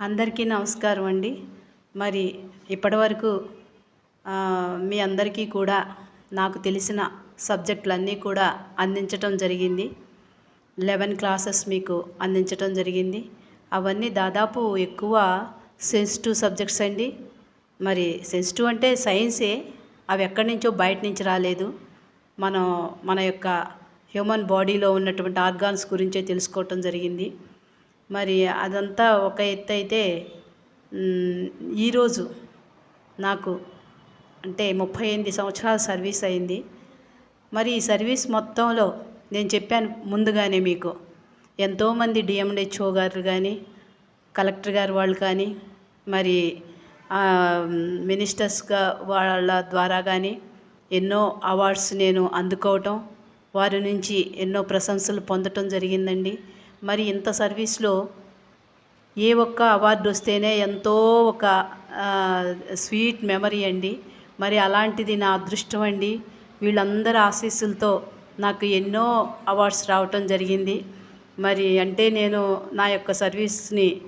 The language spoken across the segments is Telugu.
అందరికీ నమస్కారం అండి. మరి ఇప్పటివరకు మీ అందరికీ కూడా నాకు తెలిసిన సబ్జెక్టులన్నీ కూడా అందించటం జరిగింది. లెవెన్ క్లాసెస్ మీకు అందించటం జరిగింది. అవన్నీ దాదాపు ఎక్కువ సెన్సిటివ్ సబ్జెక్ట్స్ అండి. మరి సెన్సిటివ్ అంటే సైన్సే అవి ఎక్కడి నుంచో బయట నుంచి రాలేదు. మనం మన యొక్క హ్యూమన్ బాడీలో ఉన్నటువంటి ఆర్గాన్స్ గురించే తెలుసుకోవటం జరిగింది. మరి అదంతా ఒక ఎత్తు అయితే ఈరోజు నాకు అంటే ముప్పై ఎనిమిది సంవత్సరాల సర్వీస్ అయింది. మరి ఈ సర్వీస్ మొత్తంలో నేను చెప్పాను ముందుగానే మీకు ఎంతోమంది డిఎండిహెచ్ఓ గారు కానీ కలెక్టర్ గారు వాళ్ళు కానీ మరి మినిస్టర్స్గా వాళ్ళ ద్వారా కానీ ఎన్నో అవార్డ్స్ నేను అందుకోవటం వారి నుంచి ఎన్నో ప్రశంసలు పొందటం జరిగిందండి. మరి ఇంత సర్వీస్లో ఏ ఒక్క అవార్డు వస్తేనే ఎంతో ఒక స్వీట్ మెమరీ అండి. మరి అలాంటిది నా అదృష్టం అండి. వీళ్ళందరి ఆశీస్సులతో నాకు ఎన్నో అవార్డ్స్ రావటం జరిగింది. మరి అంటే నేను నా యొక్క సర్వీస్ని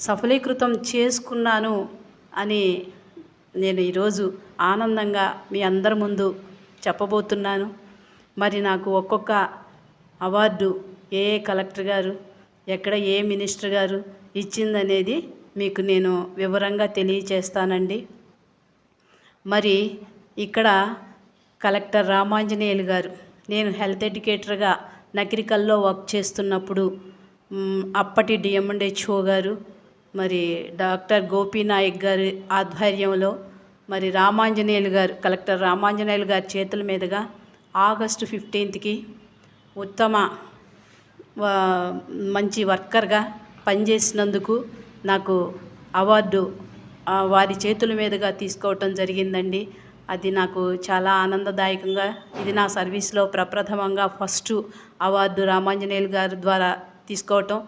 సఫలీకృతం చేసుకున్నాను అని నేను ఈరోజు ఆనందంగా మీ అందరి ముందు చెప్పబోతున్నాను. మరి నాకు ఒక్కొక్క అవార్డు ఏ కలెక్టర్ గారు ఎక్కడ ఏ మినిస్టర్ గారు ఇచ్చిందనేది మీకు నేను వివరంగా తెలియచేస్తానండి. మరి ఇక్కడ కలెక్టర్ రామాంజనేయులు గారు నేను హెల్త్ ఎడ్యుకేటర్గా నకిరికల్లో వర్క్ చేస్తున్నప్పుడు అప్పటి డిఎంఎండ్హెచ్ఓ గారు మరి డాక్టర్ గోపీనాయక్ గారి ఆధ్వర్యంలో మరి రామాంజనేయులు గారు కలెక్టర్ రామాంజనేయులు గారి చేతుల మీదుగా ఆగస్టు ఫిఫ్టీన్త్కి ఉత్తమ మంచి వర్కర్గా పనిచేసినందుకు నాకు అవార్డు వారి చేతుల మీదుగా తీసుకోవటం జరిగిందండి. అది నాకు చాలా ఆనందదాయకంగా ఇది నా సర్వీస్లో ప్రప్రథమంగా ఫస్ట్ అవార్డు రామాంజనేయులు గారి ద్వారా తీసుకోవటం.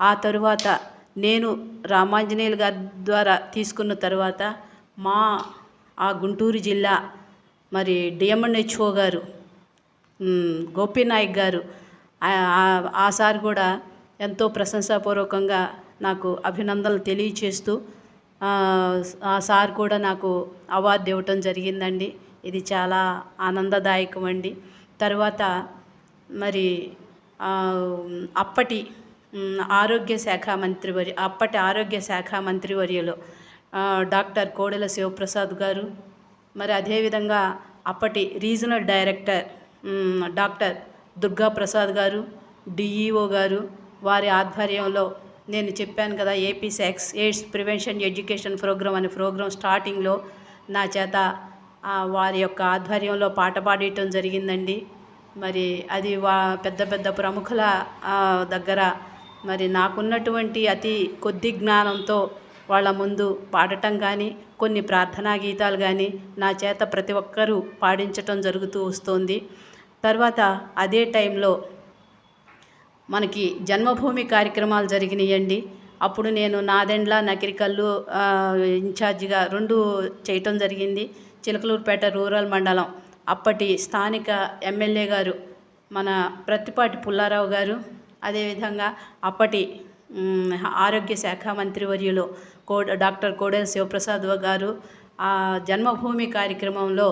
ఆ తరువాత నేను రామాంజనేయులు గారి ద్వారా తీసుకున్న తర్వాత మా ఆ గుంటూరు జిల్లా మరి డిఎంఎన్హెచ్ఓ గారు గోపీనాయక్ గారు ఆ సార్ కూడా ఎంతో ప్రశంసాపూర్వకంగా నాకు అభినందనలు తెలియచేస్తూ ఆ సార్ కూడా నాకు అవార్డు ఇవ్వటం జరిగిందండి. ఇది చాలా ఆనందదాయకం అండి. తర్వాత మరి అప్పటి ఆరోగ్య శాఖ మంత్రివర్య అప్పటి ఆరోగ్య శాఖ మంత్రివర్యులు డాక్టర్ కోడెల శివప్రసాద్ గారు మరి అదేవిధంగా అప్పటి regional director doctor Durga Prasad garu DEO garu వారి ఆధ్వర్యంలో నేను చెప్పాను కదా AP sex AIDS prevention education programme అనే ప్రోగ్రామ్ స్టార్టింగ్లో నా చేత వారి యొక్క ఆధ్వర్యంలో పాట పాడటం జరిగిందండి. మరి అది వా పెద్ద పెద్ద ప్రముఖుల దగ్గర మరి నాకున్నటువంటి అతి కొద్ది జ్ఞానంతో వాళ్ళ ముందు పాడటం కానీ కొన్ని ప్రార్థనా గీతాలు కానీ నా చేత ప్రతి ఒక్కరూ పాడించటం జరుగుతూ వస్తుంది. తర్వాత అదే టైంలో మనకి జన్మభూమి కార్యక్రమాలు జరిగినాయండి. అప్పుడు నేను నాదెండ్ల నకిరికల్లు ఇన్ఛార్జిగా రెండు చేయటం జరిగింది. చిలకలూరుపేట రూరల్ మండలం. అప్పటి స్థానిక ఎమ్మెల్యే గారు మన ప్రత్తిపాటి పుల్లారావు గారు. అదేవిధంగా అప్పటి ఆరోగ్య శాఖ మంత్రివర్యులు కో డాక్టర్ కోడెల శివప్రసాద్ గారు. ఆ జన్మభూమి కార్యక్రమంలో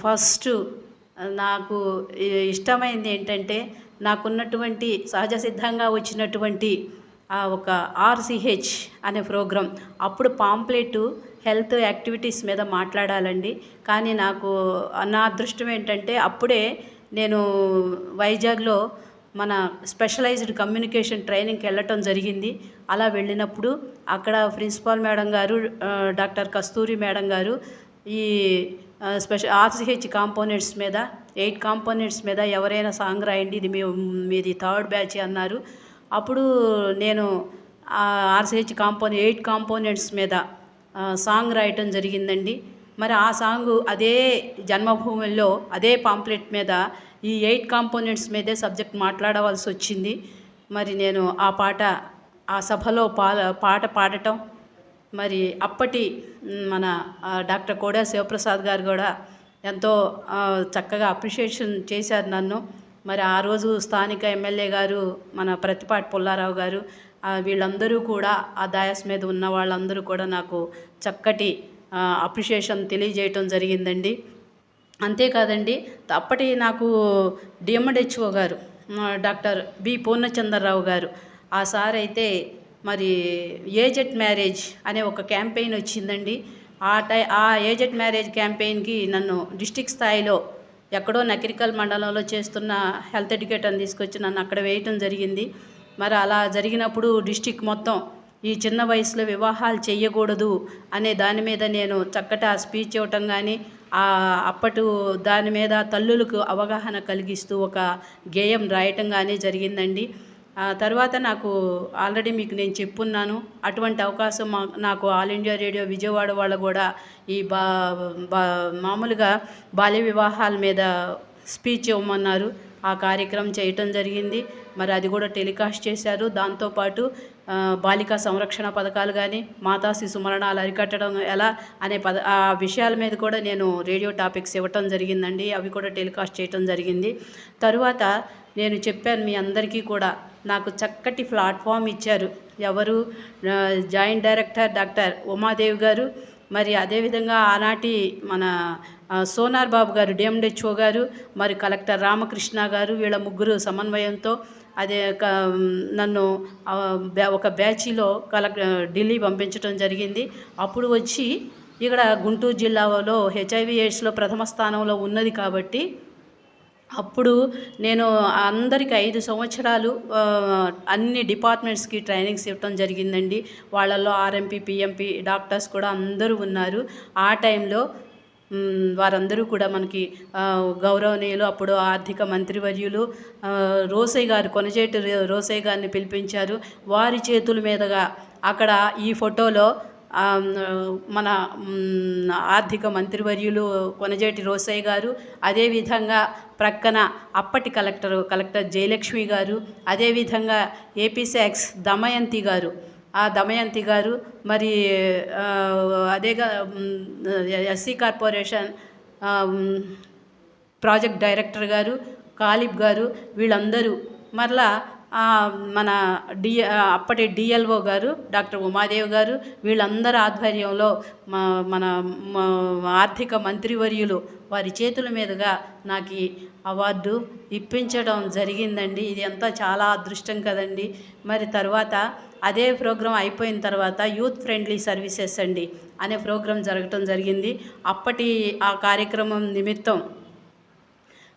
ఫస్ట్ నాకు ఇష్టమైంది ఏంటంటే నాకున్నటువంటి సహజ సిద్ధంగా వచ్చినటువంటి ఒక ఆర్సిహెచ్ అనే ప్రోగ్రాం. అప్పుడు పాంప్లెట్ హెల్త్ యాక్టివిటీస్ మీద మాట్లాడాలండి. కానీ నాకు నా అదృష్టం ఏంటంటే అప్పుడే నేను వైజాగ్లో మన స్పెషలైజ్డ్ కమ్యూనికేషన్ ట్రైనింగ్కి వెళ్ళటం జరిగింది. అలా వెళ్ళినప్పుడు అక్కడ principal madam garu doctor Kasturi madam garu ఈ స్పెషల్ ఆర్సిహెచ్ కాంపోనెంట్స్ మీద ఎయిట్ కాంపోనెంట్స్ మీద ఎవరైనా సాంగ్ రాయండి ఇది మీ మీది థర్డ్ బ్యాచ్ అన్నారు. అప్పుడు నేను ఆర్సిహెచ్ కాంపోనెంట్ ఎయిట్ కాంపోనెంట్స్ మీద సాంగ్ రాయటం జరిగిందండి. మరి ఆ సాంగ్ అదే జన్మభూమిలో అదే పాంప్లెట్ మీద ఈ ఎయిట్ కాంపోనెంట్స్ మీదే సబ్జెక్ట్ మాట్లాడవలసి వచ్చింది మరి నేను ఆ పాట ఆ సభలో పా పాట పాడటం మరి అప్పటి మన డాక్టర్ కోడా శివప్రసాద్ గారు కూడా ఎంతో చక్కగా అప్రిషియేషన్ చేశారు నన్ను. మరి ఆ రోజు స్థానిక ఎమ్మెల్యే గారు మన ప్రతిపాటి పుల్లారావు గారు వీళ్ళందరూ కూడా ఆ దయాస్ మీద ఉన్న వాళ్ళందరూ కూడా నాకు చక్కటి అప్రిషియేషన్ తెలియజేయటం జరిగిందండి. అంతేకాదండి అప్పటి నాకు డిఎండిహెచ్ఓ గారు డాక్టర్ బి పూర్ణచంద్రరావు గారు ఆ సార్ అయితే మరి ఏజెట్ మ్యారేజ్ అనే ఒక క్యాంపెయిన్ వచ్చిందండి. ఆ టై ఆ ఏజెట్ మ్యారేజ్ క్యాంపెయిన్కి నన్ను డిస్టిక్ స్థాయిలో ఎక్కడో నకిరికల్ మండలంలో చేస్తున్న హెల్త్ ఎడ్యుకేటర్ని తీసుకొచ్చి నన్ను అక్కడ వేయటం జరిగింది. మరి అలా జరిగినప్పుడు డిస్టిక్ మొత్తం ఈ చిన్న వయసులో వివాహాలు చేయకూడదు అనే దాని మీద నేను చక్కటి ఆ స్పీచ్ ఇవ్వటం కానీ ఆ అప్పటి దాని మీద తల్లులకు అవగాహన కలిగిస్తూ ఒక గేయం రాయటం కానీ జరిగిందండి. తర్వాత నాకు ఆల్రెడీ మీకు నేను చెప్పున్నాను. అటువంటి అవకాశం మా నాకు ఆల్ ఇండియా రేడియో విజయవాడ వాళ్ళు కూడా ఈ బా బా మామూలుగా బాల్య వివాహాల మీద స్పీచ్ ఇవ్వమన్నారు. ఆ కార్యక్రమం చేయటం జరిగింది. మరి అది కూడా టెలికాస్ట్ చేశారు. దాంతోపాటు బాలికా సంరక్షణ పథకాలు కానీ మాతా శిశు మరణాలు అరికట్టడం ఎలా అనే పద ఆ విషయాల మీద కూడా నేను రేడియో టాపిక్స్ ఇవ్వటం జరిగిందండి. అవి కూడా టెలికాస్ట్ చేయటం జరిగింది. తరువాత నేను చెప్పాను మీ అందరికీ కూడా నాకు చక్కటి ప్లాట్ఫామ్ ఇచ్చారు. ఎవరు జాయింట్ డైరెక్టర్ డాక్టర్ ఉమాదేవి గారు మరి అదేవిధంగా ఆనాటి మన సోనార్ బాబు గారు డిఎండిహెచ్ఓ గారు మరి కలెక్టర్ రామకృష్ణ గారు వీళ్ళ ముగ్గురు సమన్వయంతో అదే నన్ను ఒక బ్యాచీలో కలెక్ ఢిల్లీ పంపించడం జరిగింది. అప్పుడు వచ్చి ఇక్కడ గుంటూరు జిల్లాలో హెచ్ఐవి ఎయిడ్స్లో ప్రథమ స్థానంలో ఉన్నది కాబట్టి అప్పుడు నేను అందరికి ఐదు సంవత్సరాలు అన్ని డిపార్ట్మెంట్స్కి ట్రైనింగ్స్ ఇవ్వటం జరిగిందండి. వాళ్ళల్లో ఆర్ఎంపీ పిఎంపీ డాక్టర్స్ కూడా అందరూ ఉన్నారు. ఆ టైంలో వారందరూ కూడా మనకి గౌరవనీయులు అప్పుడు ఆర్థిక మంత్రివర్యులు రోసయ్య గారు కొనజేటి రోసయ్య గారిని పిలిపించారు. వారి చేతుల మీదుగా అక్కడ ఈ ఫోటోలో మన ఆర్థిక మంత్రివర్యులు కొనజేటి రోసయ్య గారు అదేవిధంగా ప్రక్కన అప్పటి కలెక్టర్ కలెక్టర్ జయలక్ష్మి గారు అదేవిధంగా ఏపీసెక్స్ దమయంతి గారు. ఆ దమయంతి గారు మరి అదేగా ఎస్సీ కార్పొరేషన్ ప్రాజెక్ట్ డైరెక్టర్ గారు కాలిబ్ గారు వీళ్ళందరూ మరలా మన డి అప్పటి డిఎల్ఓ గారు డాక్టర్ ఉమాదేవి గారు వీళ్ళందరి ఆధ్వర్యంలో మా మన ఆర్థిక మంత్రివర్యులు వారి చేతుల మీదుగా నాకు ఈ అవార్డు ఇప్పించడం జరిగిందండి. ఇది అంతా చాలా అదృష్టం కదండి. మరి తర్వాత అదే ప్రోగ్రాం అయిపోయిన తర్వాత యూత్ ఫ్రెండ్లీ సర్వీసెస్ అండి అనే ప్రోగ్రాం జరగటం జరిగింది. అప్పటి ఆ కార్యక్రమం నిమిత్తం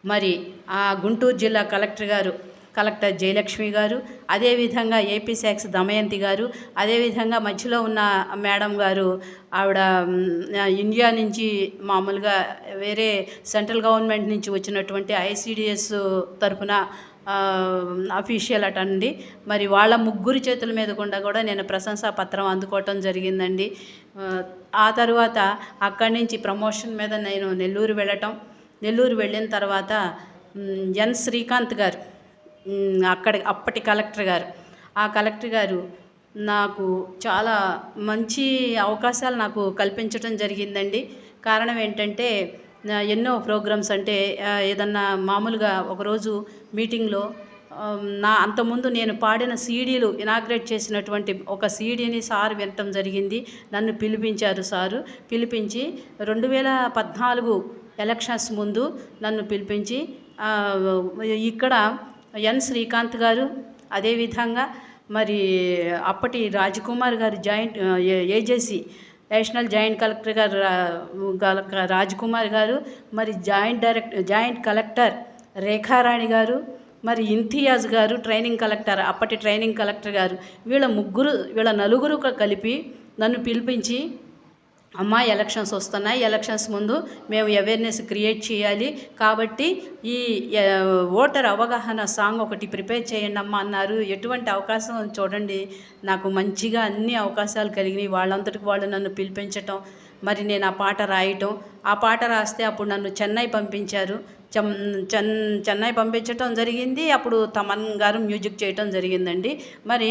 మరి ఆ గుంటూరు జిల్లా కలెక్టర్ గారు కలెక్టర్ జయలక్ష్మి గారు అదేవిధంగా ఏపీ శాక్స్ దమయంతి గారు అదేవిధంగా మధ్యలో ఉన్న మేడం గారు ఆవిడ ఇండియా నుంచి మామూలుగా వేరే సెంట్రల్ గవర్నమెంట్ నుంచి వచ్చినటువంటి ఐసిడిఎస్ తరఫున అఫీషియల్ అటండి. మరి వాళ్ళ ముగ్గురు చేతుల మీద కూడా కూడా నేను ప్రశంసా పత్రం అందుకోవటం జరిగిందండి. ఆ, తర్వాత అక్కడి నుంచి ప్రమోషన్ మీద నేను నెల్లూరు వెళ్ళటం. నెల్లూరు వెళ్ళిన తర్వాత ఎన్ శ్రీకాంత్ గారు అక్కడ అప్పటి కలెక్టర్ గారు. ఆ కలెక్టర్ గారు నాకు చాలా మంచి అవకాశాలు నాకు కల్పించడం జరిగిందండి. కారణం ఏంటంటే ఎన్నో ప్రోగ్రామ్స్ అంటే ఏదన్నా మామూలుగా ఒకరోజు మీటింగ్లో నా అంతకుముందు నేను పాడిన సీడీలు ఇనాగ్రేట్ చేసినటువంటి ఒక సీడీని సార్ వినటం జరిగింది. నన్ను పిలిపించారు సారు. పిలిపించి రెండు వేల పద్నాలుగు ఎలక్షన్స్ ముందు నన్ను పిలిపించి ఇక్కడ ఎన్ శ్రీకాంత్ గారు అదేవిధంగా మరి అప్పటి Rajkumar garu joint agency national joint collector garu రా- గల- రాజ్కుమార్ గారు మరి joint direct joint collector Rekharani garu మరి ఇంతియాజ్ గారు ట్రైనింగ్ కలెక్టర్ అప్పటి ట్రైనింగ్ కలెక్టర్ గారు వీళ్ళ ముగ్గురు వీళ్ళ నలుగురు కలిపి నన్ను పిలిపించి అమ్మ ఎలక్షన్స్ వస్తున్నాయి. ఎలక్షన్స్ ముందు మేము అవేర్నెస్ క్రియేట్ చేయాలి. కాబట్టి ఈ ఓటర్ అవగాహన సాంగ్ ఒకటి ప్రిపేర్ చేయండి అమ్మ అన్నారు. ఎటువంటి అవకాశం చూడండి. నాకు మంచిగా అన్ని అవకాశాలు కలిగినాయి. వాళ్ళంతటికి వాళ్ళు నన్ను పిలిపించటం మరి నేను ఆ పాట రాయటం. ఆ పాట రాస్తే అప్పుడు నన్ను చెన్నై పంపించారు. చెన్నై పంపించటం జరిగింది. అప్పుడు తమన్ గారు మ్యూజిక్ చేయటం జరిగిందండి. మరి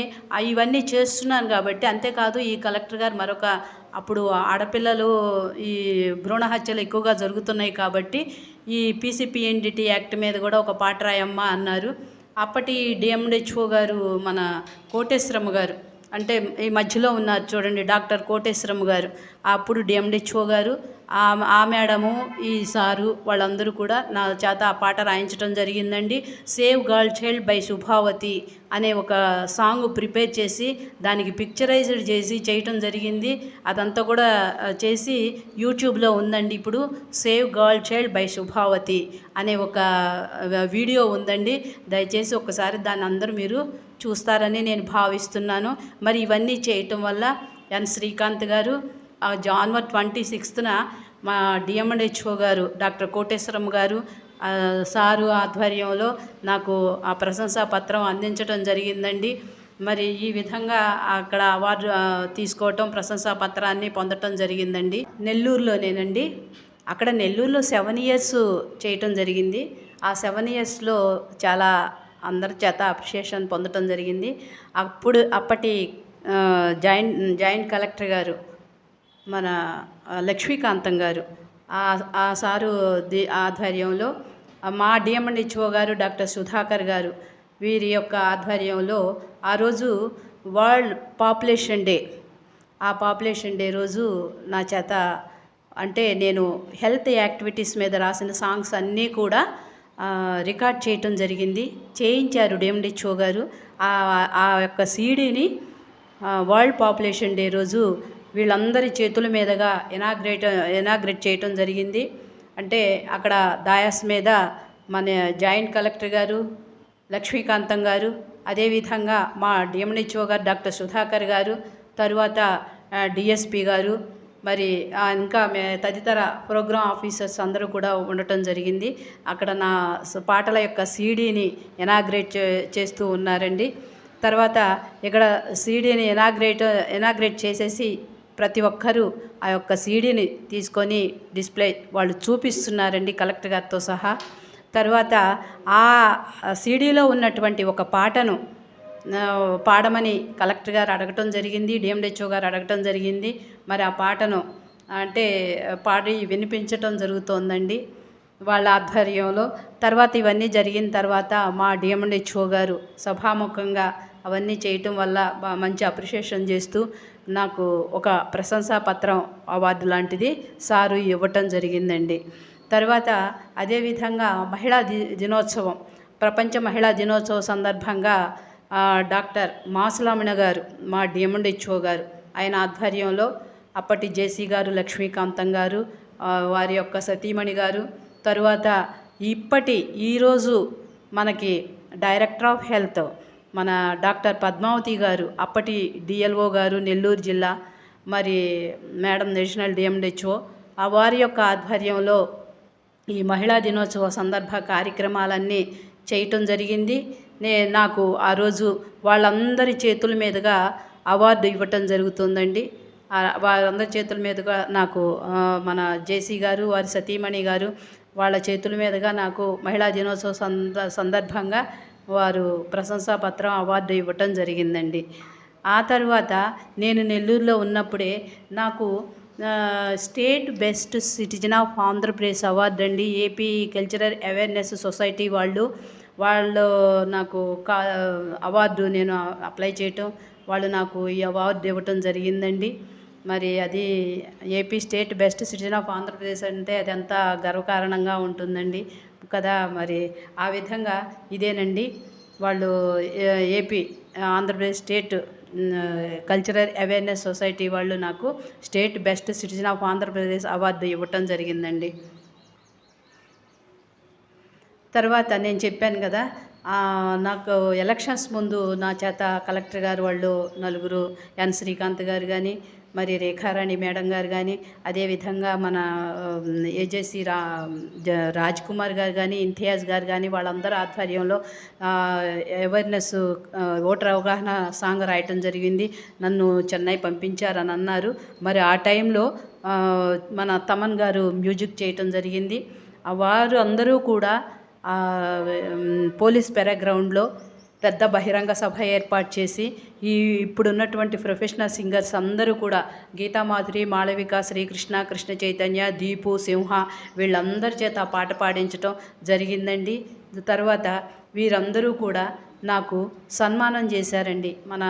ఇవన్నీ చేస్తున్నాను కాబట్టి అంతేకాదు ఈ కలెక్టర్ గారు మరొక అప్పుడు ఆడపిల్లలు ఈ భ్రూణ హత్యలు ఎక్కువగా జరుగుతున్నాయి కాబట్టి ఈ పీసీపీఎన్డిటీ యాక్ట్ మీద కూడా ఒక పాట రాయమ్మా అన్నారు. అప్పటి డిఎండిహెచ్ఓ గారు మన కోటేశ్వరమ్మ గారు అంటే ఈ మధ్యలో ఉన్నారు చూడండి డాక్టర్ కోటేశ్వరమ్మ గారు. అప్పుడు డిఎండిహెచ్ఓ గారు ఆ ఆ మేడము ఈ సారు వాళ్ళందరూ కూడా నా చేత ఆ పాట రాయించడం జరిగిందండి. Save girl child by Shubhavathi అనే ఒక సాంగ్ ప్రిపేర్ చేసి దానికి పిక్చరైజ్డ్ చేసి చేయటం జరిగింది. అదంతా కూడా చేసి యూట్యూబ్లో ఉందండి ఇప్పుడు. Save girl child by Shubhavathi అనే ఒక వీడియో ఉందండి. దయచేసి ఒకసారి దాన్ని అందరూ మీరు చూస్తారని నేను భావిస్తున్నాను. మరి ఇవన్నీ చేయటం వల్ల ఎన్ శ్రీకాంత్ గారు జాన్వర్ ట్వంటీ సిక్స్త్న మా డిఎంఎన్హెచ్ఓ గారు డాక్టర్ కోటేశ్వరం గారు సారు ఆధ్వర్యంలో నాకు ఆ ప్రశంసా పత్రం అందించడం జరిగిందండి. మరి ఈ విధంగా అక్కడ అవార్డు తీసుకోవటం ప్రశంసా పత్రాన్ని పొందటం జరిగిందండి. నెల్లూరులోనేనండి. అక్కడ నెల్లూరులో సెవెన్ ఇయర్స్ చేయటం జరిగింది. ఆ సెవెన్ ఇయర్స్లో చాలా అందరి చేత అప్రిషియేషన్ పొందటం జరిగింది. అప్పుడు అప్పటి జాయింట్ జాయింట్ కలెక్టర్ గారు మన లక్ష్మీకాంతం గారు. ఆ సారు ది ఆధ్వర్యంలో మా డిఎంఎన్హెచ్ఓ గారు డాక్టర్ సుధాకర్ గారు వీరి యొక్క ఆధ్వర్యంలో ఆ రోజు వరల్డ్ పాపులేషన్ డే. ఆ పాపులేషన్ డే రోజు నా చేత అంటే నేను హెల్త్ యాక్టివిటీస్ మీద రాసిన సాంగ్స్ అన్నీ కూడా రికార్డ్ చేయటం జరిగింది. చేయించారు డిఎండిహెచ్ఓ గారు. ఆ ఆ యొక్క సీడీని వరల్డ్ పాపులేషన్ డే రోజు వీళ్ళందరి చేతుల మీదుగా ఎనాగ్రేట్ ఎనాగ్రేట్ చేయటం జరిగింది. అంటే అక్కడ దాయాస్ మీద మన జాయింట్ కలెక్టర్ గారు లక్ష్మీకాంతం గారు అదేవిధంగా మా డిఎంహెచ్ఓ గారు డాక్టర్ సుధాకర్ గారు తరువాత డిఎస్పి గారు మరి ఇంకా మే తదితర ప్రోగ్రామ్ ఆఫీసర్స్ అందరూ కూడా ఉండటం జరిగింది. అక్కడ నా పాటల యొక్క సీడీని ఎనాగ్రేట్ చే చేస్తూ ఉన్నారండి. తర్వాత ఇక్కడ సీడీని ఎనాగ్రేట్ ఎనాగ్రేట్ చేసేసి ప్రతి ఒక్కరూ ఆ యొక్క సీడీని తీసుకొని డిస్ప్లే వాళ్ళు చూపిస్తున్నారండి కలెక్టర్ గారితో సహా. తర్వాత ఆ సీడీలో ఉన్నటువంటి ఒక పాటను పాడమని కలెక్టర్ గారు అడగటం జరిగింది డిఎండిహెచ్ఓ గారు అడగటం జరిగింది. మరి ఆ పాటను అంటే పాడి వినిపించటం జరుగుతోందండి వాళ్ళ ఆధ్వర్యంలో. తర్వాత ఇవన్నీ జరిగిన తర్వాత మా డిఎండిహెచ్ఓ గారు సభాముఖంగా అవన్నీ చేయటం వల్ల మంచి అప్రిషియేషన్ చేస్తూ నాకు ఒక ప్రశంసా పత్రం అవార్డు లాంటిది సారు ఇవ్వటం జరిగిందండి. తర్వాత అదేవిధంగా మహిళా ది దినోత్సవం ప్రపంచ మహిళా దినోత్సవం సందర్భంగా డాక్టర్ మాసులామణ గారు మా డిఎండిహెచ్ఓ గారు ఆయన ఆధ్వర్యంలో అప్పటి జేసీ గారు లక్ష్మీకాంతం గారు వారి యొక్క సతీమణి గారు తరువాత ఇప్పటి ఈరోజు మనకి డైరెక్టర్ ఆఫ్ హెల్త్ మన డాక్టర్ పద్మావతి గారు అప్పటి డిఎల్ఓ గారు నెల్లూరు జిల్లా మరి మేడం నేషనల్ డిఎండిహెచ్ఓ ఆ వారి యొక్క ఆధ్వర్యంలో ఈ మహిళా దినోత్సవ సందర్భ కార్యక్రమాలన్నీ చేయటం జరిగింది. నే నాకు ఆ రోజు వాళ్ళందరి చేతుల మీదుగా అవార్డు ఇవ్వటం జరుగుతుందండి. వారందరి చేతుల మీదుగా నాకు మన జేసీ గారు వారి సతీమణి గారు వాళ్ళ చేతుల మీదుగా నాకు మహిళా దినోత్సవ సంద సందర్భంగా వారు ప్రశంసా పత్రం అవార్డు ఇవ్వటం జరిగిందండి. ఆ తర్వాత నేను నెల్లూరులో ఉన్నప్పుడే నాకు state best citizen of Andhra Pradesh award అండి. ఏపీ కల్చరల్ అవేర్నెస్ సొసైటీ వాళ్ళు వాళ్ళు నాకు కా అవార్డు నేను అప్లై చేయటం వాళ్ళు నాకు ఈ అవార్డు ఇవ్వటం జరిగిందండి. మరి అది AP state best citizen of Andhra Pradesh అంటే అది ఎంత గర్వకారణంగా ఉంటుందండి. కదా మరి ఆ విధంగా ఇదేనండి. వాళ్ళు AP Andhra Pradesh state cultural awareness society వాళ్ళు నాకు state best citizen of Andhra Pradesh award ఇవ్వటం జరిగిందండి. తర్వాత నేను చెప్పాను కదా నాకు ఎలక్షన్స్ ముందు నా చేత కలెక్టర్ గారు వాళ్ళు నలుగురు ఎన్ శ్రీకాంత్ గారు కానీ మరి రేఖారాణి మేడం గారు కానీ అదేవిధంగా మన ఏజేసి రా రాజ్ కుమార్ గారు కానీ ఇంతియాజ్ గారు కానీ వాళ్ళందరూ ఆధ్వర్యంలో అవేర్నెస్ ఓటర్ అవగాహన సాంగ్ రాయటం జరిగింది. నన్ను చెన్నై పంపించారని అన్నారు. మరి ఆ టైంలో మన తమన్ గారు మ్యూజిక్ చేయటం జరిగింది. వారు అందరూ కూడా పోలీస్ పెరాగ్రౌండ్లో పెద్ద బహిరంగ సభ ఏర్పాటు చేసి ఈ ఇప్పుడున్నటువంటి ప్రొఫెషనల్ సింగర్స్ అందరూ కూడా గీతామాధురి మాళవిక శ్రీకృష్ణ కృష్ణ చైతన్య దీపు సింహ వీళ్ళందరి చేత ఆ పాట పాడించటం జరిగిందండి. తర్వాత వీరందరూ కూడా నాకు సన్మానం చేశారండి. మన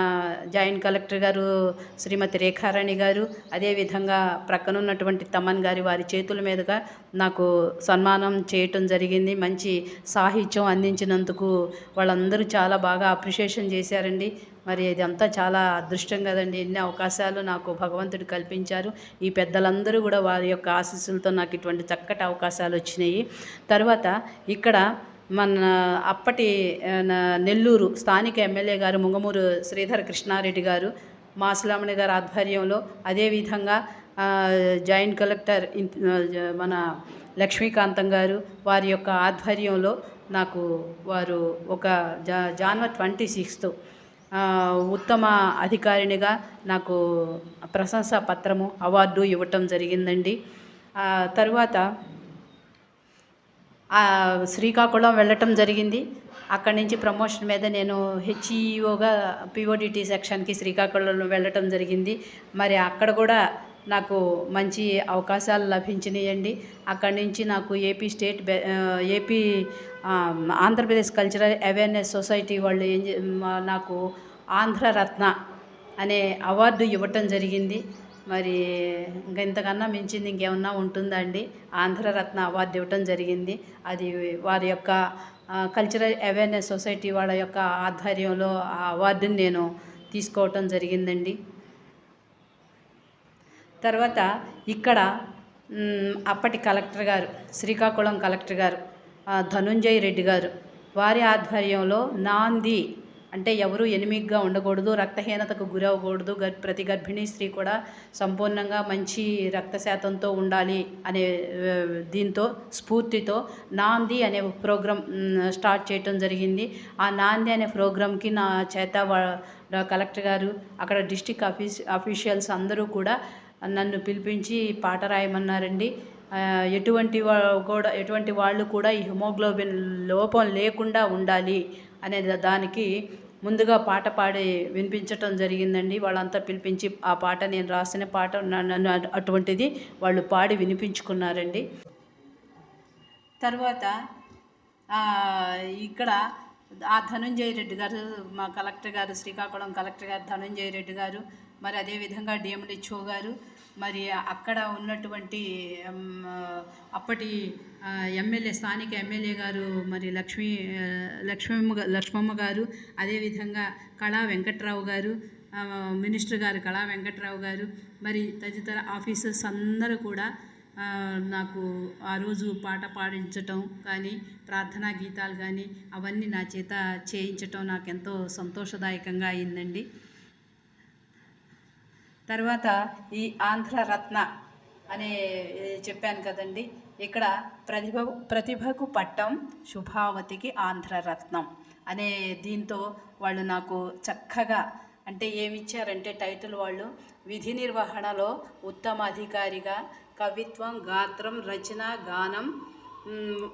జాయింట్ కలెక్టర్ గారు శ్రీమతి రేఖారాణి గారు అదేవిధంగా ప్రక్కనున్నటువంటి తమన్ గారి వారి చేతుల మీదుగా నాకు సన్మానం చేయటం జరిగింది. మంచి సాహిత్యం అందించినందుకు వాళ్ళందరూ చాలా బాగా అప్రిషియేషన్ చేశారండి. మరి ఇదంతా చాలా అదృష్టం కదండి. ఎన్ని అవకాశాలు నాకు భగవంతుడు కల్పించారు. ఈ పెద్దలందరూ కూడా వారి యొక్క ఆశీస్సులతో నాకు ఇటువంటి చక్కటి అవకాశాలు వచ్చినాయి. తర్వాత ఇక్కడ మన అప్పటి నా- నెల్లూరు స్థానిక ఎమ్మెల్యే గారు ముంగమూరు శ్రీధర్ కృష్ణారెడ్డి గారు మాసులామణి గారి ఆధ్వర్యంలో అదేవిధంగా జాయింట్ కలెక్టర్ మన లక్ష్మీకాంతం గారు వారి యొక్క ఆధ్వర్యంలో నాకు వారు ఒక జా జాన్వర్ ట్వంటీ సిక్స్త్ ఉత్తమ అధికారినిగా నాకు ప్రశంసా పత్రము అవార్డు ఇవ్వటం జరిగిందండి. తరువాత శ్రీకాకుళం వెళ్ళటం జరిగింది. అక్కడి నుంచి ప్రమోషన్ మీద నేను హెచ్ఈఓగా పిఓడిటి సెక్షన్కి శ్రీకాకుళం వెళ్ళటం జరిగింది. మరి అక్కడ కూడా నాకు మంచి అవకాశాలు లభించినాయండి. అక్కడి నుంచి నాకు ఏపీ స్టేట్ బె- AP Andhra Pradesh cultural awareness society వాళ్ళు ఏం నాకు ఆంధ్రరత్న అనే అవార్డు ఇవ్వటం జరిగింది. మరి ఇంకా ఇంతకన్నా మించింది ఇంకేమన్నా ఉంటుందా అండి ఆంధ్రరత్న అవార్డు ఇవ్వటం జరిగింది. అది వారి యొక్క కల్చరల్ అవేర్నెస్ సొసైటీ వాళ్ళ యొక్క ఆధ్వర్యంలో ఆ అవార్డుని నేను తీసుకోవటం జరిగిందండి. తర్వాత ఇక్కడ అప్పటి కలెక్టర్ గారు శ్రీకాకుళం కలెక్టర్ గారు ధనుంజయ్ రెడ్డి గారు వారి ఆధ్వర్యంలో నాంది అంటే ఎవరు ఎనిమిగ్గా ఉండకూడదు రక్తహీనతకు గురవ్వకూడదు గర్ ప్రతి గర్భిణీ స్త్రీ కూడా సంపూర్ణంగా మంచి రక్త శాతంతో ఉండాలి అనే దీంతో స్ఫూర్తితో నాంది అనే ప్రోగ్రాం స్టార్ట్ చేయటం జరిగింది. ఆ నాంది అనే ప్రోగ్రాంకి నా చేత కలెక్టర్ గారు అక్కడ డిస్టిక్ ఆఫీస్ అఫీషియల్స్ అందరూ కూడా నన్ను పిలిపించి పాట రాయమన్నారండి. ఎటువంటి కూడా ఎటువంటి వాళ్ళు కూడా ఈ హిమోగ్లోబిన్ లోపం లేకుండా ఉండాలి అనే దానికి ముందుగా పాట పాడి వినిపించటం జరిగిందండి. వాళ్ళంతా పిలిపించి ఆ పాట నేను రాసిన పాట నన్ను అటువంటిది వాళ్ళు పాడి వినిపించుకున్నారండి. తర్వాత ఇక్కడ ఆ ధనుంజయ రెడ్డి గారు మా కలెక్టర్ గారు శ్రీకాకుళం కలెక్టర్ గారు ధనుంజయ రెడ్డి గారు మరి అదేవిధంగా డిఎండిహెచ్ఓ గారు మరి అక్కడ ఉన్నటువంటి అప్పటి ఎమ్మెల్యే స్థానిక ఎమ్మెల్యే గారు మరి లక్ష్మీ లక్ష్మమ్మ లక్ష్మమ్మ గారు అదేవిధంగా కళా వెంకట్రావు గారు మినిస్టర్ గారు కళా వెంకట్రావు గారు మరి తదితర ఆఫీసర్స్ అందరూ కూడా నాకు ఆ రోజు పాట పాడించటం కానీ ప్రార్థనా గీతాలు కానీ అవన్నీ నా చేత చేయించటం నాకు ఎంతో సంతోషదాయకంగా అయిందండి. తర్వాత ఈ ఆంధ్రరత్న అనే చెప్పాను కదండి. ఇక్కడ ప్రతిభ ప్రతిభకు పట్టం శుభావతికి ఆంధ్రరత్నం అనే దీంతో వాళ్ళు నాకు చక్కగా అంటే ఏమి ఇచ్చారంటే టైటిల్ వాళ్ళు విధి నిర్వహణలో ఉత్తమ అధికారిగా కవిత్వం గాత్రం రచన గానం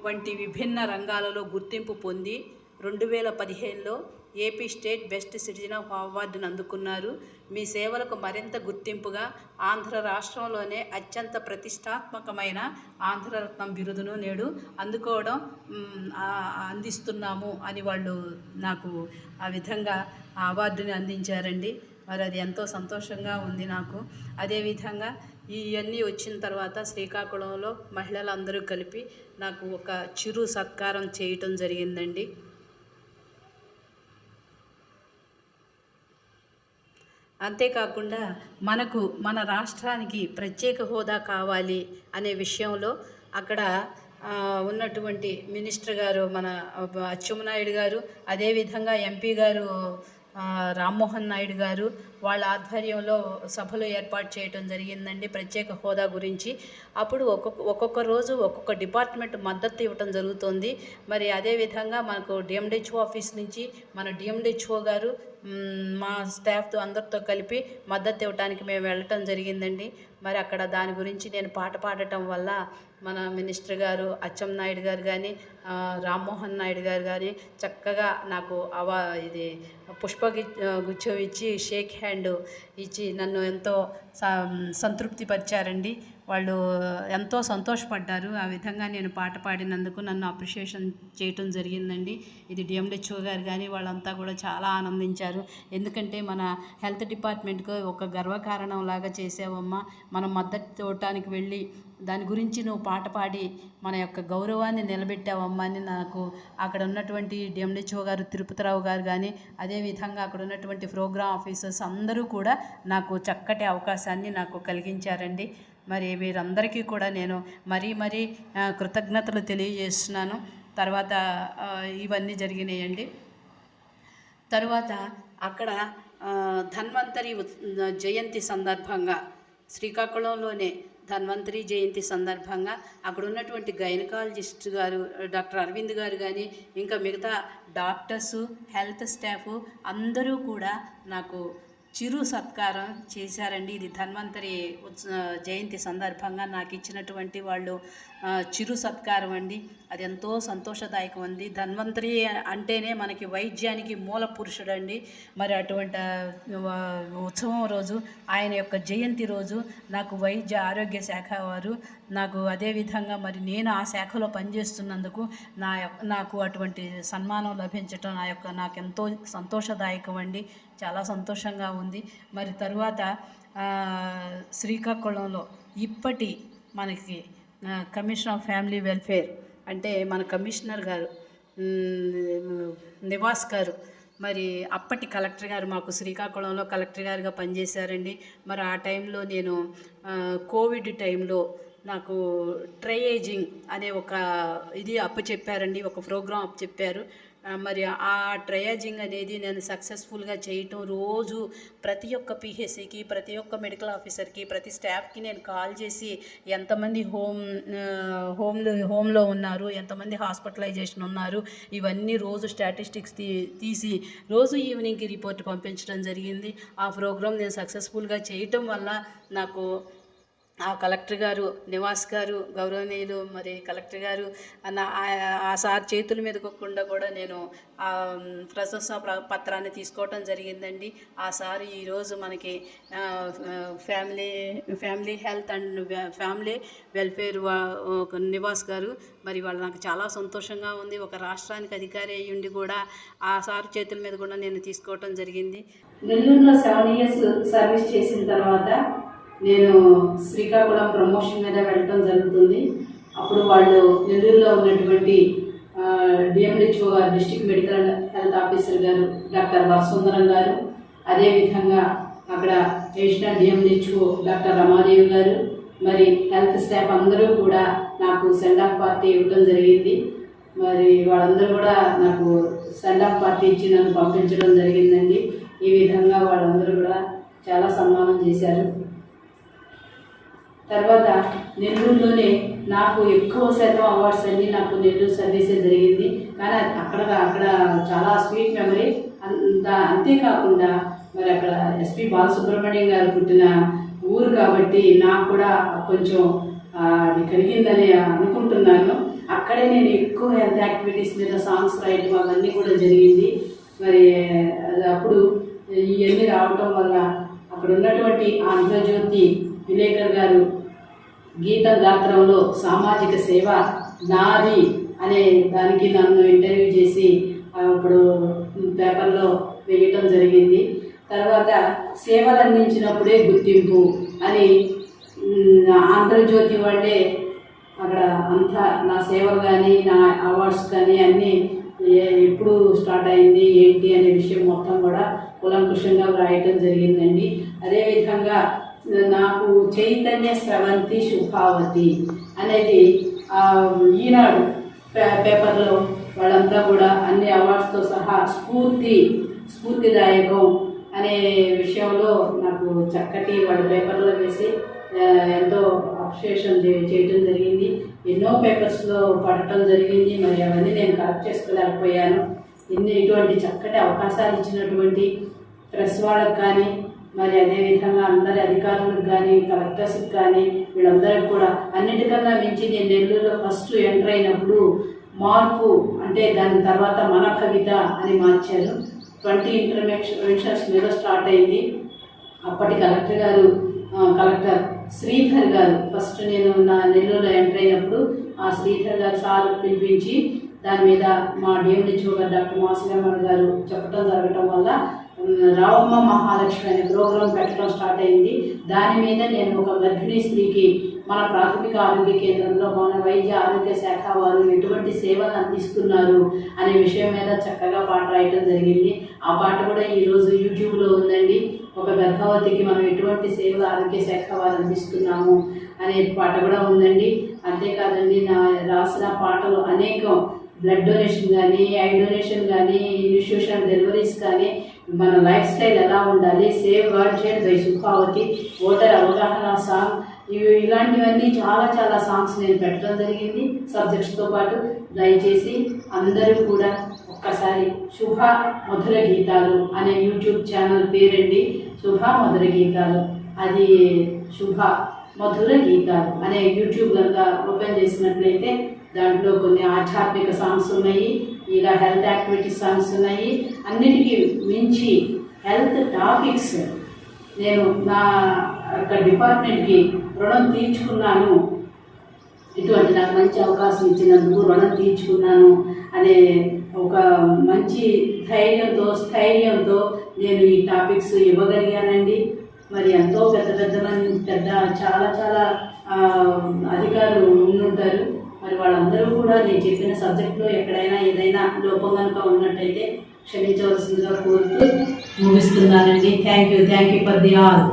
వంటి విభిన్న రంగాలలో గుర్తింపు పొంది రెండు వేల పదిహేనులో AP state best citizen of అవార్డును అందుకున్నారు. మీ సేవలకు మరింత గుర్తింపుగా ఆంధ్ర రాష్ట్రంలోనే అత్యంత ప్రతిష్టాత్మకమైన ఆంధ్రరత్నం బిరుదును నేడు అందుకోవడం అందిస్తున్నాము అని వాళ్ళు నాకు ఆ విధంగా ఆ అవార్డుని అందించారండి. మరి అది ఎంతో సంతోషంగా ఉంది నాకు. అదేవిధంగా ఇవన్నీ వచ్చిన తర్వాత శ్రీకాకుళంలో మహిళలందరూ కలిపి నాకు ఒక చిరు సత్కారం చేయటం జరిగిందండి. అంతేకాకుండా మనకు మన రాష్ట్రానికి ప్రత్యేక హోదా కావాలి అనే విషయంలో అక్కడ ఉన్నటువంటి మినిస్టర్ గారు మన అచ్చెన్నాయుడు గారు అదేవిధంగా ఎంపీ గారు రామ్మోహన్ నాయుడు గారు వాళ్ళ ఆధ్వర్యంలో సభలు ఏర్పాటు చేయడం జరిగిందండి ప్రత్యేక హోదా గురించి. అప్పుడు ఒక్కొక్క ఒక్కొక్క రోజు ఒక్కొక్క డిపార్ట్మెంట్ మద్దతు ఇవ్వటం జరుగుతుంది. మరి అదేవిధంగా మనకు డిఎండిహెచ్ఓ ఆఫీస్ నుంచి మన డిఎండిహెచ్ఓ గారు మా స్టాఫ్తో అందరితో కలిపి మద్దతు ఇవ్వడానికి మేము వెళ్ళటం జరిగిందండి. మరి అక్కడ దాని గురించి నేను పాట పాడటం వల్ల మన మినిస్టర్ గారు అచ్చం నాయుడు గారు కానీ రామ్మోహన్ నాయుడు గారు కానీ చక్కగా నాకు అవా ఇది పుష్ప గి- గుచ్ఛం ఇచ్చి షేక్ హ్యాండ్ ఇచ్చి నన్ను ఎంతో స- సంతృప్తి పరిచారండి. వాళ్ళు ఎంతో సంతోషపడ్డారు. ఆ విధంగా నేను పాట పాడినందుకు నన్ను అప్రిషియేషన్ చేయటం జరిగిందండి. ఇది డిఎంహెచ్ఓ గారు కానీ వాళ్ళంతా కూడా చాలా ఆనందించారు. ఎందుకంటే మన హెల్త్ డిపార్ట్మెంట్కు ఒక గర్వకారణం లాగా చేసావమ్మా. మనం మద్దతు చూడటానికి వెళ్ళి దాని గురించి నువ్వు పాట పాడి మన యొక్క గౌరవాన్ని నిలబెట్టావమ్మా అని నాకు అక్కడ ఉన్నటువంటి డిఎంహెచ్ఓ గారు తిరుపతిరావు గారు కానీ అదేవిధంగా అక్కడ ఉన్నటువంటి ప్రోగ్రామ్ ఆఫీసర్స్ అందరూ కూడా నాకు చక్కటి అవకాశాన్ని నాకు కలిగించారండి. మరి వీరందరికీ కూడా నేను మరీ మరీ కృతజ్ఞతలు తెలియజేస్తున్నాను. తర్వాత ఇవన్నీ జరిగినాయండి. తరువాత అక్కడ ధన్వంతరి జయంతి సందర్భంగా శ్రీకాకుళంలోనే ధన్వంతరి జయంతి సందర్భంగా అక్కడ ఉన్నటువంటి గైనకాలజిస్ట్ గారు డాక్టర్ అరవింద్ గారు కానీ ఇంకా మిగతా డాక్టర్సు హెల్త్ స్టాఫ్ అందరూ కూడా నాకు చిరు సత్కారం చేశారండి. ఇది ధన్వంతరి ఉత్స జయంతి సందర్భంగా నాకు ఇచ్చినటువంటి వాళ్ళు చిరు సత్కారం అండి. అది ఎంతో సంతోషదాయకం అండి. ధన్వంతరి అంటేనే మనకి వైద్యానికి మూల పురుషుడు అండి మరి అటువంటి ఉత్సవం రోజు ఆయన యొక్క జయంతి రోజు నాకు వైద్య ఆరోగ్య శాఖ వారు నాకు అదేవిధంగా మరి నేను ఆ శాఖలో పనిచేస్తున్నందుకు నా యొక్క నాకు అటువంటి సన్మానం లభించటం నా యొక్క నాకు ఎంతో సంతోషదాయకం అండి. చాలా సంతోషంగా ఉంది. మరి తరువాత శ్రీకాకుళంలో ఇప్పటి మనకి కమిషన్ ఆఫ్ ఫ్యామిలీ వెల్ఫేర్ అంటే మన కమిషనర్ గారు నివాస్ గారు. మరి అప్పటి కలెక్టర్ గారు మాకు శ్రీకాకుళంలో కలెక్టర్ గారుగా పనిచేశారండి. మరి ఆ టైంలో నేను కోవిడ్ టైంలో నాకు ట్రయేజింగ్ అనే ఒక ఇది అప్పు చెప్పారండి ఒక ప్రోగ్రాం అప్పు చెప్పారు మరి ఆ ట్రయాజింగ్ అనేది నేను సక్సెస్ఫుల్గా చేయటం రోజు ప్రతి ఒక్క పిహెసికి ప్రతి ఒక్క మెడికల్ ఆఫీసర్కి ప్రతి స్టాఫ్కి నేను కాల్ చేసి ఎంతమంది హోమ్ హోమ్లో హోమ్లో ఉన్నారు ఎంతమంది హాస్పిటలైజేషన్ ఉన్నారు ఇవన్నీ రోజు స్టాటిస్టిక్స్ తీ తీసి రోజు ఈవినింగ్కి రిపోర్ట్ పంపించడం జరిగింది. ఆ ప్రోగ్రామ్ నేను సక్సెస్ఫుల్గా చేయటం వల్ల నాకు ఆ కలెక్టర్ గారు నివాస్ గారు గౌరవనీయులు మరి కలెక్టర్ గారు అన్న ఆ- సార్ చేతుల మీదకుండా కూడా నేను ఆ ప్రశంసా పత్రాన్ని తీసుకోవటం జరిగిందండి. ఆ సార్ ఈరోజు మనకి family family health and family welfare ఒక నివాస్ గారు మరి వాళ్ళు నాకు చాలా సంతోషంగా ఉంది. ఒక రాష్ట్రానికి అధికారి అయ్యి ఉండి కూడా ఆ సార్ చేతుల మీద కూడా నేను తీసుకోవటం జరిగింది. నెల్లూరులో సెవెన్ ఇయర్స్ సర్వీస్ చేసిన తర్వాత నేను శ్రీకాకుళం ప్రమోషన్ మీద వెళ్ళటం జరుగుతుంది. అప్పుడు వాళ్ళు నెల్లూరులో ఉన్నటువంటి DMHO garu district medical health officer garu doctor Vasundaram garu అదేవిధంగా అక్కడ అడిషనల్ డిఎండిహెచ్ఓ డాక్టర్ రమాదేవి గారు మరి హెల్త్ స్టాఫ్ అందరూ కూడా నాకు సెండ్ ఆఫ్ పార్టీ ఇవ్వడం జరిగింది. మరి వాళ్ళందరూ కూడా నాకు సెండ్ ఆఫ్ పార్టీ ఇచ్చి నన్ను పంపించడం జరిగిందండి. ఈ విధంగా వాళ్ళందరూ కూడా చాలా సన్మానం చేశారు. తర్వాత నెల్లూరులోనే నాకు ఎక్కువ శాతం అవార్డ్స్ అన్నీ నాకు నెల్లూరు సర్వీసే జరిగింది. కానీ అక్కడ అక్కడ చాలా స్వీట్ మెమరీ. అంత అంతేకాకుండా మరి అక్కడ ఎస్పి బాలసుబ్రహ్మణ్యం గారు పుట్టిన ఊరు కాబట్టి నాకు కూడా కొంచెం అది కలిగిందని అనుకుంటున్నాను. అక్కడే నేను ఎక్కువ హెల్త్ యాక్టివిటీస్ మీద సాంగ్స్ రాయటం అవన్నీ కూడా జరిగింది. మరి అది అప్పుడు ఇవన్నీ రావటం వల్ల అక్కడ ఉన్నటువంటి ఆంధ్రజ్యోతి విలేకర్ గారు గీత గాత్రంలో సామాజిక సేవ నాది అనే దానికి నన్ను ఇంటర్వ్యూ చేసి అప్పుడు ఇప్పుడు పేపర్లో వేయటం జరిగింది. తర్వాత సేవలు అందించినప్పుడే గుర్తింపు అని ఆంధ్రజ్యోతి వాళ్ళే అక్కడ అంతా నా సేవలు కానీ నా అవార్డ్స్ కానీ అన్నీ ఎప్పుడు స్టార్ట్ అయింది ఏంటి అనే విషయం మొత్తం కూడా కులంకుషంగా వ్రాయటం జరిగిందండి. అదేవిధంగా నాకు చైతన్య స్రవంతి శుభావతి అనేది ఈనాడు పే- పేపర్లో వాళ్ళంతా కూడా అన్ని అవార్డ్స్తో సహా స్ఫూర్తి స్ఫూర్తిదాయకం అనే విషయంలో నాకు చక్కటి వాళ్ళ పేపర్లో వేసి ఎంతో అప్రిషియేషన్ చేయడం చేయటం జరిగింది. ఎన్నో పేపర్స్లో పడటం జరిగింది. మరి అవన్నీ నేను కలెక్ట్ చేసుకోలేకపోయాను. ఇన్ని ఇటువంటి చక్కటి అవకాశాలు ఇచ్చినటువంటి ప్రెస్ వాళ్ళకి కానీ మరి అదేవిధంగా అందరి అధికారులకు కానీ కలెక్టర్స్కి కానీ వీళ్ళందరికి కూడా అన్నిటికన్నా మించి నేను నెల్లూరులో ఫస్ట్ ఎంటర్ అయినప్పుడు మార్పు అంటే దాని తర్వాత మన కవిత అని మార్చారు. ట్వంటీ ఇంటర్వెన్షన్స్ మీద స్టార్ట్ అయింది. అప్పటి కలెక్టర్ గారు కలెక్టర్ శ్రీధర్ గారు ఫస్ట్ నేను నా నెల్లూరులో ఎంటర్ అయినప్పుడు ఆ శ్రీధర్ గారు సార్ పిలిపించి దాని మీద మా డిఎంహెచ్ఓ గారు డాక్టర్ మాసిరమ్మ గారు చెప్పడం జరగటం వల్ల రావమ్మ మహాలక్ష్మి అనే ప్రోగ్రాం పెట్టడం స్టార్ట్ అయింది. దాని మీద నేను ఒక గర్భిణీ స్త్రీకి మన ప్రాథమిక ఆరోగ్య కేంద్రంలో మన వైద్య ఆరోగ్య శాఖ వారు ఎటువంటి సేవలు అందిస్తున్నారు అనే విషయం మీద చక్కగా పాట రాయటం జరిగింది. ఆ పాట కూడా ఈరోజు యూట్యూబ్లో ఉందండి. ఒక గర్భవతికి మనం ఎటువంటి సేవలు ఆరోగ్య శాఖ వారు అందిస్తున్నాము అనే పాట కూడా ఉందండి. అంతేకాదండి నా రాసిన పాటలు అనేకం. బ్లడ్ డొనేషన్ కానీ ఐ డొనేషన్ కానీ ఇన్స్టిట్యూషన్ డెలివరీస్ కానీ మన లైఫ్ స్టైల్ ఎలా ఉండాలి? సేవ్ గాడ్ చేయండి బై సుఖావతి ఓటర్ అవగాహన సాంగ్. ఇవి ఇలాంటివన్నీ చాలా చాలా సాంగ్స్ నేను పెట్టడం జరిగింది. సబ్జెక్ట్స్తో పాటు దయచేసి అందరూ కూడా ఒక్కసారి శుభ మధుర గీతాలు అనే యూట్యూబ్ ఛానల్ పేరండి. శుభ మధుర గీతాలు. అది శుభ మధుర గీతాలు అనే యూట్యూబ్ కనుక ఓపెన్ చేసినట్లయితే దాంట్లో కొన్ని ఆధ్యాత్మిక సాంగ్స్ ఉన్నాయి. ఇలా హెల్త్ యాక్టివిటీ సాంగ్స్ ఉన్నాయి. అన్నిటికీ మించి హెల్త్ టాపిక్స్ నేను నా యొక్క డిపార్ట్మెంట్కి రుణం తీర్చుకున్నాను. ఇటువంటి నాకు మంచి అవకాశం ఇచ్చినందుకు రుణం తీర్చుకున్నాను అనే ఒక మంచి ధైర్యంతో స్థైర్యంతో నేను ఈ టాపిక్స్ ఇవ్వగలిగానండి. మరి ఎంతో పెద్ద పెద్ద మంది పెద్ద చాలా చాలా అధికారులు ఉండుంటారు. మరి వాళ్ళందరూ కూడా నేను చెప్పిన సబ్జెక్టులో ఎక్కడైనా ఏదైనా లోపం కనుక ఉన్నట్టయితే క్షమించవలసిందిగా కోరుతూ ముగిస్తున్నానండి. Thank you thank you for the all